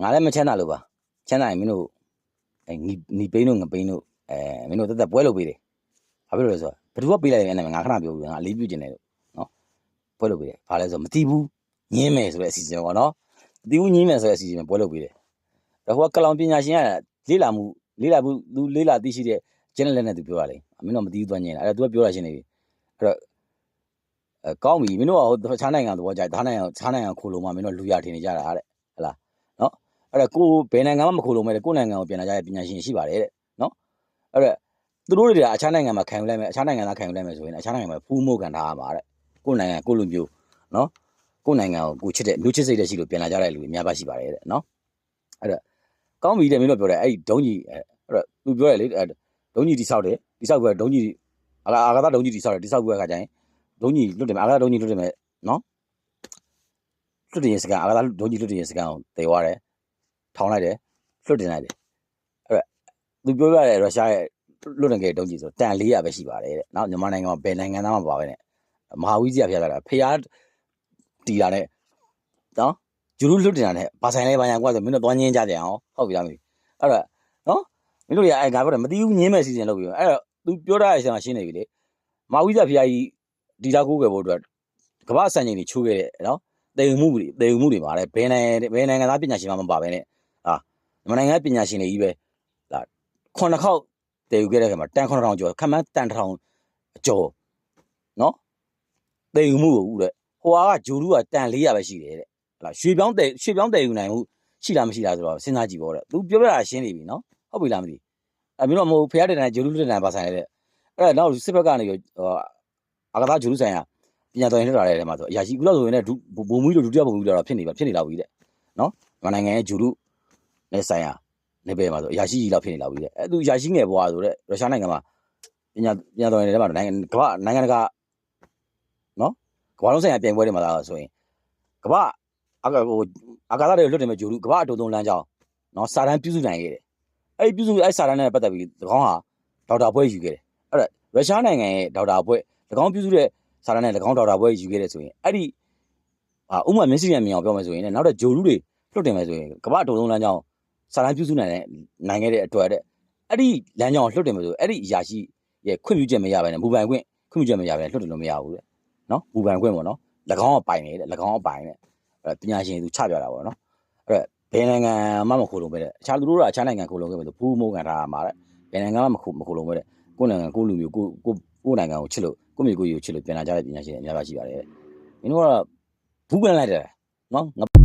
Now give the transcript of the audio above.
ငါလည်းမချမ်းသာလို့ပါချမ်းသာရင်မင်းတို့အဲညီညီပိန်းတို့ငပိန်းတို့အဲမင်းတို့တက်တက်ပွဲလုပ်ပေးတယ်ဘာဖြစ်လို့လဲဆိုတော့ဘယ်သူကပေးလိုက်လဲအဲ့နာမည်ငါခဏပြောပြီးငါအလေးပြုကျင်တယ်လို့နော်ပွဲလုပ်ပေးတယ်ဘာလဲဆိုတော့မတီးဘူးညင်းမယ်ဆိုတဲ့အစီအစဉ်ပေါ့နော်မတီးဘူးညင်းမယ်ဆိုတဲ့အစီအစဉ်ပွဲလုပ်ပေးတယ်ဒါဟိုကကလောင်ပညာရှင်ကလေးလာမှုလေးလာမှုသူလေးလာသိရှိတဲ့ကျင်းလက်နဲ့သူပြောတာလေမင်းတို့မတီးဘူးသွားညင်းတာအဲ့ဒါ तू ကပြောတာရှင်းနေပြီအဲ့တော့အဲကောင်းပြီမင်းတို့ကဟိုခြားနိုင်ငံသဘောကြိုက်သားနိုင်ငံခြားနိုင်ငံခိုးလုံးမှမင်းတို့လူရထင်နေကြတာတဲ့ဟလားနော် အဲ့ဒါကိုဘယ်နိုင်ငံမှမခိုးလုံးမဲ့ကိုယ့်နိုင်ငံကိုပြန်လာကြတဲ့ပညာရှင်ရှိပါတယ်တဲ့နော်အဲ့ဒါသူတို့တွေကအခြားနိုင်ငံမှာခံယူလိုက်မယ်အခြားနိုင်ငံသားခံယူလိုက်မယ်ဆိုရင်အခြားနိုင်ငံမှာဖူးမိုးခံထားရမှာတဲ့ကိုယ့်နိုင်ငံကိုယ့်လူမျိုးနော်ကိုယ့်နိုင်ငံကိုကိုချစ်တဲ့လူချစ်စိတ်တဲ့ရှိလို့ပြန်လာကြတဲ့လူတွေအများပါရှိပါတယ်တဲ့နော်အဲ့ဒါကောင်းပြီတဲ့မင်းတို့ပြောတယ်အဲ့ဒီဒုံးကြီးအဲ့တော့သူပြောတယ်လေအဲ့ဒုံးကြီးတိဆောက်တယ်တိဆောက်ပြီးတော့ဒုံးကြီးအာအာဂါသဒုံးကြီးတိဆောက်တယ်တိဆောက်ပြီးတော့ခါကျရင်ဒုံးကြီးလွတ်တယ်မယ်အာဂါသဒုံးကြီးလွတ်တယ်မယ်နော်လွတ်တယ်ရင်စကန်အာဂါသဒုံးကြီးလွတ်တယ်ရင်စကန်ကိုတည်သွားတယ် ထောင်းလိုက်တယ်လွတ်တင်လိုက်တယ်အဲ့တော့သူပြောရတဲ့ရုရှားရဲ့လွတ်နေခဲ့တဲ့ဒုံးကြီးဆိုတန်400ပဲရှိပါတယ်တဲ့နော်မြန်မာနိုင်ငံမှာဘယ်နိုင်ငံသားမှမပါပဲနဲ့မဟာဝီဇီယာဖျက်လာတာဖျားတီတာနဲ့နော်ဂျူလူလွတ်တင်တာနဲ့ဘာဆိုင်လဲဘာညာကွာဆိုမင်းတို့သွားညင်းကြကြအောင်ဟုတ်ပြီလားမသိအဲ့တော့နော်မင်းတို့ရအဲ့ငါပြောတယ်မသိဘူးညင်းမဲ့စီစဉ်လုပ်ပြီးအဲ့တော့သူပြောတာအချိန်မှာရှင်းနေပြီလေမဟာဝီဇီယာဖျားကြီးဒီတာကိုးကွယ်ဖို့အတွက်ကမ္ဘာစံချိန်ကြီးချိုးခဲ့တဲ့နော်တေယူမှုတွေတေယူမှုတွေပါလေဘယ်နိုင်ငံဘယ်နိုင်ငံသားပညာရှင်မှမပါပဲနဲ့ ဟာမြန်မာနိုင်ငံပညာရှင်တွေကြီးပဲဒါခုနှစ်ခေါက်တေယူခဲ့တဲ့ခါမှာတန်9000ကျော်ခမန်းတန်1000ကျော်နော်တေယူမှုကိုဦးတဲ့ဟိုဟာကဂျိုလူကတန်400ပဲရှိတယ်တဲ့ဟလာရွှေပြောင်းတေရွှေပြောင်းတေယူနိုင်မှုရှိလားမရှိလားဆိုတော့စဉ်းစားကြည့်ပေါ့တဲ့သူပြောပြတာရှင်းနေပြီနော်ဟုတ်ပြီလားမသိအမင်းတို့မဟုတ်ဖះတဲ့တန်ဂျိုလူတဲ့တန်ပါဆိုင်တဲ့အဲ့ဒါနောက်စစ်ဘက်ကနေဟိုအာကသာဂျိုလူဆိုင်ကပညာတော်ရင်ထွက်လာတဲ့ထဲမှာဆိုအရာရှိခုလောက်ဆိုရင်လည်းဘုံမူလို့ဒုတိယဘုံမူလို့တော့ဖြစ်နေပါဖြစ်နေလောက်ပြီတဲ့နော်မြန်မာနိုင်ငံရဲ့ဂျူရု နဲ့ဆိုင်ရာနေပဲမှာဆိုအရာရှိကြီးလောက်ဖြစ်နေလောက်ပြီတဲ့အဲသူအရာရှိငယ်ဘွားဆိုတဲ့ရုရှားနိုင်ငံမှာပညာပညာတော်ရင်ထဲမှာနိုင်ငံကမ္ဘာနိုင်ငံတကာနော်ကမ္ဘာလုံးဆိုင်ရာပြိုင်ပွဲတွေမှာလာဆိုရင်ကမ္ဘာအကဟိုအာကာသတွေလွတ်တယ်မဲ့ဂျူရုကမ္ဘာအတူဆုံးလမ်းကြောင်းနော်စာတန်းပြုစုနိုင်ခဲ့တယ်အဲ့ဒီပြုစုအဲ့စာတန်းနဲ့ပတ်သက်ပြီး၎င်းဟာဒေါက်တာဘွဲယူခဲ့တယ်အဲ့ဒါရုရှားနိုင်ငံရဲ့ဒေါက်တာဘွဲ၎င်းပြုစုတဲ့စာရနဲ့၎င်းဒေါက်တာဘွဲယူခဲ့တဲ့ဆိုရင်အဲ့ဒီအာဥမာမျက်စိရမြင်အောင်ပြောမယ်ဆိုရင်လည်းနောက်တဲ့ဂျိုလူတွေလွတ်တင်မယ်ဆိုရင်ကမ္ဘာအတူဆုံးလမ်းကြောင်း စာရန်ပြုစုနိုင်တဲ့နိုင်ခဲ့တဲ့အတွက်တဲ့အဲ့ဒီလမ်းကြောင်းလွတ်တင်မယ်ဆိုအဲ့ဒီအရာရှိရဲ့ခွင့်ပြုချက်မရဘဲနဲ့မူပိုင်ခွင့်ခွင့်ပြုချက်မရဘဲနဲ့လွတ်တင်လို့မရဘူးတဲ့နော်မူပိုင်ခွင့်ပေါ့နော်၎င်းကပိုင်နေတဲ့၎င်းကပိုင်တဲ့အဲ့ပညာရှင်သူချပြတာပေါ့နော်အဲ့ဘယ်နိုင်ငံမှမခိုးလုံးပဲတဲ့အခြားသူတို့ကအခြားနိုင်ငံခိုးလုံးခဲ့မယ်ဆိုဘူးမိုးကန်ထားမှာတဲ့ဘယ်နိုင်ငံမှမခိုးမခိုးလုံးပဲတဲ့ကိုယ်နိုင်ငံကိုလူမျိုးကိုကိုကိုနိုင်ငံကိုချစ်လို့ကိုယ့်မိကိုယ်ကိုချစ်လို့ပြန်လာကြတဲ့ပညာရှင်တွေအများကြီးရှိပါတယ်။မင်းတို့ကတော့ဘူးကန်လိုက်တယ်နော်ငါ